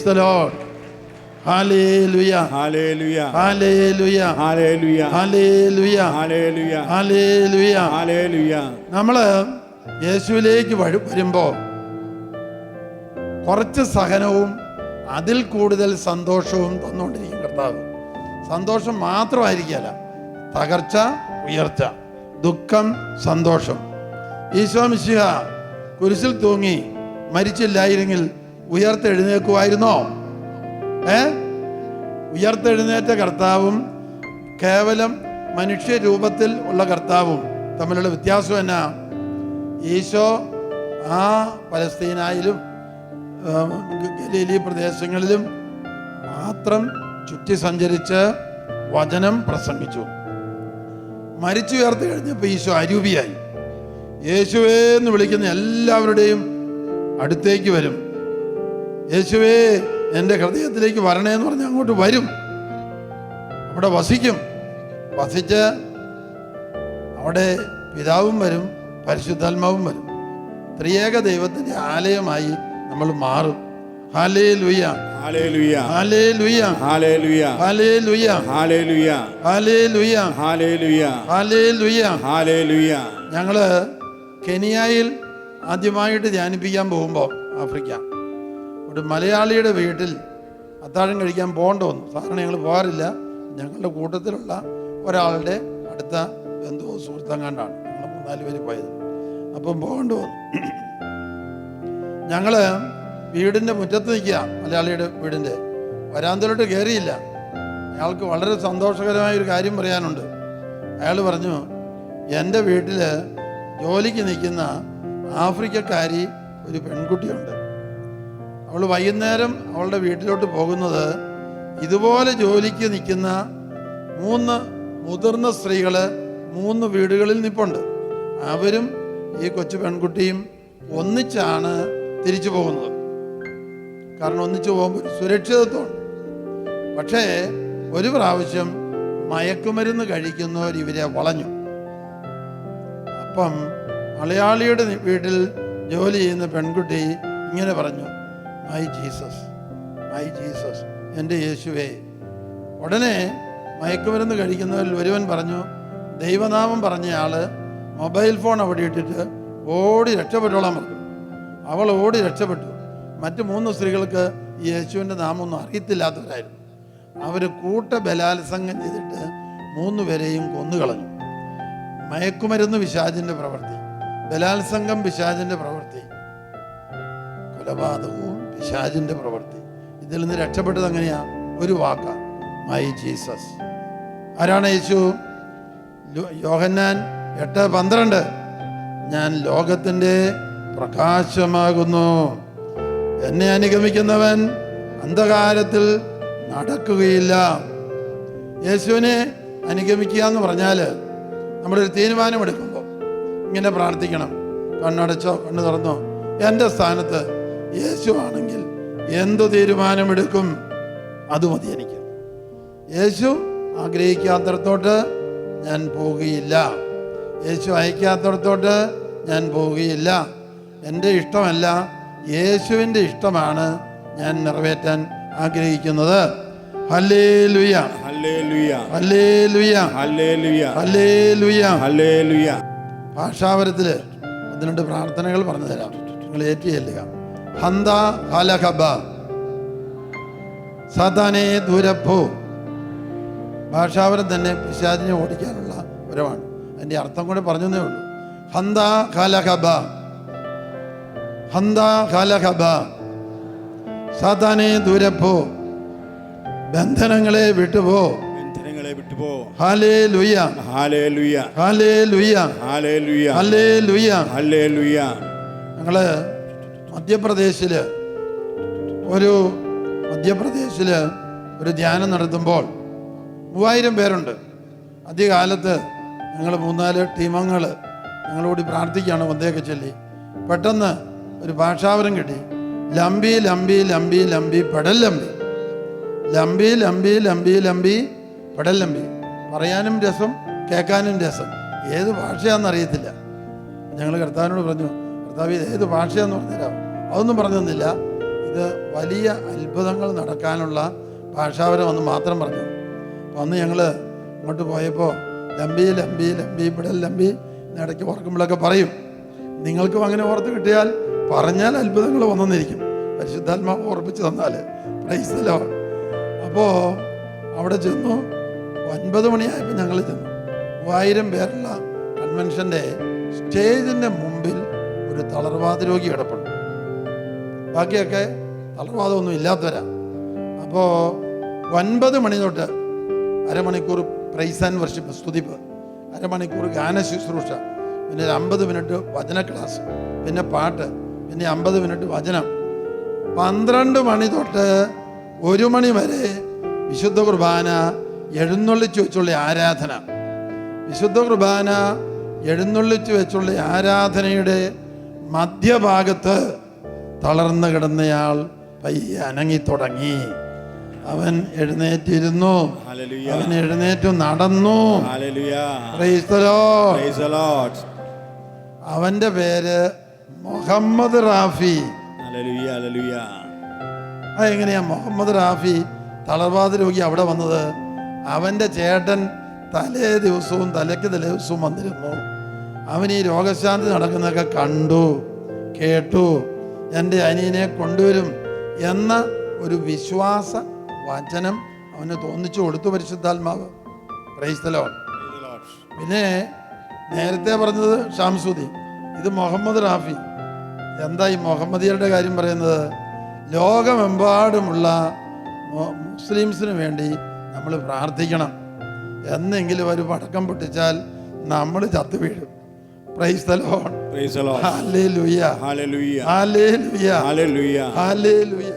Price the lord hallelujah നമ്മൾ യേശുവിലേക്ക് വഴി വരുമ്പോ കുറച്ച് സഹനവും അതിൽ കൂടുതൽ സന്തോഷവും തന്നുകൊണ്ടിരിക്കും കർത്താവ്. സന്തോഷം മാത്രമായിരിക്കല തകർച്ച ഉയർച്ച ദുഃഖം സന്തോഷം. ഈശോ മിശിഹ കുരിശിൽ തൂങ്ങി മരിച്ചില്ലായിരുന്നെങ്കിൽ ഉയർത്തെഴുന്നേക്കുമായിരുന്നോ ഏ? ഉയർത്തെഴുന്നേറ്റ കർത്താവും കേവലം മനുഷ്യ രൂപത്തിൽ ഉള്ള കർത്താവും. തമ്മിലുള്ള വ്യത്യാസം എന്നാ? ഈശോ ആ പലസ്തീനായാലും ഗലീലി പ്രദേശങ്ങളിലും മാത്രം ചുറ്റി സഞ്ചരിച്ച് വചനം പ്രസംഗിച്ചു. മരിച്ചു ഉയർത്തി കഴിഞ്ഞപ്പോൾ ഈശോ അരൂപിയായി. യേശുവേ എന്ന് വിളിക്കുന്ന എല്ലാവരുടെയും അടുത്തേക്ക് വരും. യേശുവേ എന്റെ ഹൃദയത്തിലേക്ക് വരണേ എന്ന് പറഞ്ഞ് അങ്ങോട്ട് വരും അവിടെ വസിക്കും വസിച്ച് അവിടെ പിതാവും വരും പരിശുദ്ധാത്മാവും വരും ത്രിയേക ദൈവത്തിന്റെ ആലയമായി നമ്മൾ മാറും ഹാലേ ലുയ്യ ഹല്ലേലൂയ ഹാലേ ലുയ്യ ഹല്ലേലൂയ ഹാലേ ലുയ്യ ഹല്ലേലൂയ ഹാലേ ലുയ്യ ഹല്ലേലൂയ ഹാലേ ലുയ്യ ഹല്ലേലൂയ ഞങ്ങൾ കെനിയായിൽ ആദ്യമായിട്ട് ധ്യാനിപ്പിക്കാൻ പോകുമ്പോൾ ആഫ്രിക്ക ഒരു മലയാളിയുടെ വീട്ടിൽ അത്താഴം കഴിക്കാൻ പോകേണ്ട വന്നു. സാധാരണ ഞങ്ങൾ പോകാറില്ല. ഞങ്ങളുടെ കൂട്ടത്തിലുള്ള ഒരാളുടെ അടുത്ത ബന്ധുവോ സുഹൃത്തങ്ങാണ്ടാണ് ഞങ്ങൾ മൂന്നാൽ പേര് പോയത്. അപ്പം പോകേണ്ട വന്നു. ഞങ്ങൾ വീടിന്റെ മുറ്റത്ത് നിൽക്കുക മലയാളിയുടെ വീടിന്റെ വരാന്തലോട്ട് കയറിയില്ല. അയാൾക്ക് വളരെ സന്തോഷകരമായ ഒരു കാര്യം പറയാനുണ്ട്. അയാൾ പറഞ്ഞു എന്റെ വീട്ടിൽ ജോലിക്ക് നിൽക്കുന്ന ആഫ്രിക്കക്കാരി ഒരു പെൺകുട്ടിയുണ്ട്. അവൾ വൈകുന്നേരം അവളുടെ വീട്ടിലോട്ട് പോകുന്നത് ഇതുപോലെ ജോലിക്ക് നിൽക്കുന്ന മൂന്ന് മുതിർന്ന സ്ത്രീകൾ മൂന്ന് വീടുകളിൽ നിൽപ്പുണ്ട് അവരും ഈ കൊച്ചു പെൺകുട്ടിയും ഒന്നിച്ചാണ് തിരിച്ചു പോകുന്നത്. കാരണം ഒന്നിച്ചു പോകുമ്പോൾ ഒരു സുരക്ഷിതത്വമുണ്ട്. പക്ഷേ ഒരു പ്രാവശ്യം മയക്കുമരുന്ന് കഴിക്കുന്നവർ ഇവരെ വളഞ്ഞു. അപ്പം മലയാളിയുടെ വീട്ടിൽ ജോലി ചെയ്യുന്ന പെൺകുട്ടി ഇങ്ങനെ പറഞ്ഞു മൈ ജീസസ് മൈ ജീസസ് എന്റെ യേശുവേ. ഉടനെ മയക്കുമരുന്ന് കഴിക്കുന്നവരിൽ ഒരുവൻ പറഞ്ഞു ദൈവനാമം പറഞ്ഞയാൾ മൊബൈൽ ഫോൺ അവിടെ ഇട്ടിട്ട് ഓടി രക്ഷപ്പെട്ടോളാൻ പറഞ്ഞു. അവൾ ഓടി രക്ഷപ്പെട്ടു. മറ്റു മൂന്ന് സ്ത്രീകൾക്ക് യേശുവിന്റെ നാമമൊന്നും അറിയത്തില്ലാത്തവരായിരുന്നു. അവർ കൂട്ട ബലാത്സംഗം ചെയ്തിട്ട് മൂന്ന് പേരെയും കൊന്നുകളഞ്ഞു. മയക്കുമരുന്ന് വിശാജിന്റെ പ്രവൃത്തി ബലാത്സംഗം വിശാജിന്റെ പ്രവൃത്തി കൊലപാതകവും പിശാചിന്റെ പ്രവൃത്തി. ഇതിൽ നിന്ന് രക്ഷപ്പെട്ടത് എങ്ങനെയാ ഒരു വാക്ക. മൈ ജീസസ് ആരാണ് യേശു? യോഹന്നാൻ എട്ട് പന്ത്രണ്ട്. ഞാൻ ലോകത്തിന്റെ പ്രകാശമാകുന്നു. എന്നെ അനുഗമിക്കുന്നവൻ അന്ധകാരത്തിൽ നടക്കുകയില്ല. യേശുവിനെ അനുഗമിക്കുക എന്ന് പറഞ്ഞാൽ നമ്മളൊരു തീരുമാനമെടുക്കുമ്പോൾ ഇങ്ങനെ പ്രാർത്ഥിക്കണം. കണ്ണടച്ചോ കണ്ണു തുറന്നോ. എന്റെ സ്ഥാനത്ത് യേശു ആണെങ്കിൽ എന്തു തീരുമാനമെടുക്കും? അത് മതി എനിക്ക് യേശു ആഗ്രഹിക്കാത്തടത്തോട്ട് ഞാൻ പോവുകയില്ല. യേശു അയക്കാത്തടത്തോട്ട് ഞാൻ പോവുകയില്ല. എന്റെ ഇഷ്ടമല്ല. യേശുവിന്റെ ഇഷ്ടമാണ് ഞാൻ നിറവേറ്റാൻ ആഗ്രഹിക്കുന്നത്. ഭാഷാപരത്തിൽ ഒന്ന് രണ്ട് പ്രാർത്ഥനകൾ പറഞ്ഞു തരാം. നിങ്ങൾ ഏറ്റു ചെല്ലുക. ഹന്ത ഹലഹബ. സതാനെ ദൂരപ്പോ ഭാഷാപരം തന്നെ പിശാചിനെ ഓടിക്കാനുള്ള ഒരവാണ് അതിന്റെ അർത്ഥം കൂടെ പറഞ്ഞതേ ഉള്ളൂ. ഹന്ത ഹലഹബ. ഹന്ത ഹലഹബ. സാത്താനെ ദൂരപ്പോ ബന്ധനങ്ങളെ വിട്ടുപോ ബന്ധനങ്ങളെ വിട്ടുപോ ഹാലേ ഹാലേ ഹാലേ ഞങ്ങൾ മധ്യപ്രദേശിൽ ഒരു മധ്യപ്രദേശിൽ ഒരു ധ്യാനം നടത്തുമ്പോൾ മൂവായിരം പേരുണ്ട്. ആദ്യകാലത്ത് ഞങ്ങൾ മൂന്നാൽ ടീമങ്ങൾ ഞങ്ങളോടി പ്രാർത്ഥിക്കുകയാണ് വന്തയൊക്കെ ചൊല്ലി. പെട്ടെന്ന് ഒരു ഭാഷാവരം കിട്ടി. ലംബി ലംബി ലംബി ലംബി പെടൽ ലംബി. ലംബി ലംബി ലംബി ലംബി പെടൽ ലംബി. പറയാനും രസം കേൾക്കാനും രസം. ഏത് ഭാഷയാണെന്ന് അറിയത്തില്ല. ഞങ്ങൾ കർത്താവിനോട് പറഞ്ഞു കർത്താവ് ഏത് ഭാഷയെന്ന് പറഞ്ഞുതരാം അതൊന്നും പറഞ്ഞൊന്നില്ല ഇത് വലിയ അത്ഭുതങ്ങൾ നടക്കാനുള്ള ഭാഷാപരം എന്ന് മാത്രം പറഞ്ഞു. അപ്പോൾ അന്ന് ഞങ്ങൾ അങ്ങോട്ട് പോയപ്പോൾ ലംബി ലംബി ലംബി ഇവിടെ ലംബി ഇടയ്ക്ക് ഓർക്കുമ്പോഴൊക്കെ പറയും. നിങ്ങൾക്കും അങ്ങനെ ഓർത്ത് കിട്ടിയാൽ പറഞ്ഞാൽ അത്ഭുതങ്ങൾ വന്നെന്നിരിക്കും പരിശുദ്ധാത്മാവ് ഓർപ്പിച്ച് തന്നാൽ പ്രൈസലോ അപ്പോൾ അവിടെ ചെന്നു. ഒൻപത് മണിയായപ്പോൾ ഞങ്ങൾ ചെന്നു. മൂവായിരം പേരുള്ള കൺവെൻഷന്റെ സ്റ്റേജിന്റെ മുമ്പിൽ ഒരു തളർവാദ രോഗി കിടപ്പുണ്ട്. ബാക്കിയൊക്കെ തളർവാദമൊന്നും ഇല്ലാത്തവരാ. അപ്പോൾ ഒൻപത് മണി തൊട്ട് അരമണിക്കൂർ പ്രൈസ് ആൻഡ് വർഷിപ്പ് സ്തുതിപ്പ് അരമണിക്കൂർ ഗാന ശുശ്രൂഷ പിന്നെ ഒരു അമ്പത് മിനിറ്റ് വചന ക്ലാസ് പിന്നെ പാട്ട് പിന്നെ അമ്പത് മിനിറ്റ് വചനം. പന്ത്രണ്ട് മണി തൊട്ട് ഒരു മണി വരെ വിശുദ്ധ കുർബാന എഴുന്നള്ളിച്ച് വെച്ചുള്ള ആരാധന. വിശുദ്ധ കുർബാന എഴുന്നള്ളിച്ച് വെച്ചുള്ള ആരാധനയുടെ മധ്യഭാഗത്ത് തളർന്നു കിടന്നയാൾ പയ്യെ അനങ്ങി തുടങ്ങി. അവൻ എഴുന്നേറ്റിരുന്നു. അവൻ എഴുന്നേറ്റു നടന്നു. അവന്റെ പേര് മുഹമ്മദ് റാഫി. അതെങ്ങനെയാ മുഹമ്മദ് റാഫി തളർവാദ രോഗി അവിടെ വന്നത്? അവന്റെ ചേട്ടൻ തലേ ദിവസവും തലയ്ക്ക് തലേ ദിവസവും വന്നിരുന്നു. അവൻ ഈ രോഗശാന്തി നടക്കുന്നതൊക്കെ കണ്ടു കേട്ടു. എന്റെ അനിയനെ കൊണ്ടുവരും എന്ന ഒരു വിശ്വാസ വചനം അവന് തോന്നിച്ചു കൊടുത്തു പരിശുദ്ധാത്മാവ്. ക്രൈസ്തലോ പിന്നെ നേരത്തെ പറഞ്ഞത് ഷാംസുദ്ദീൻ ഇത് മുഹമ്മദ് റാഫി. എന്താ ഈ മുഹമ്മദിയരുടെ കാര്യം പറയുന്നത്? ലോകമെമ്പാടുമുള്ള മുസ്ലിംസിന് വേണ്ടി നമ്മൾ പ്രാർത്ഥിക്കണം. എന്നെങ്കിലും ഒരു പടക്കം പൊട്ടിച്ചാൽ നമ്മൾ ചത്തു വീഴും praise the Lord praise the Lord hallelujah hallelujah hallelujah hallelujah hallelujah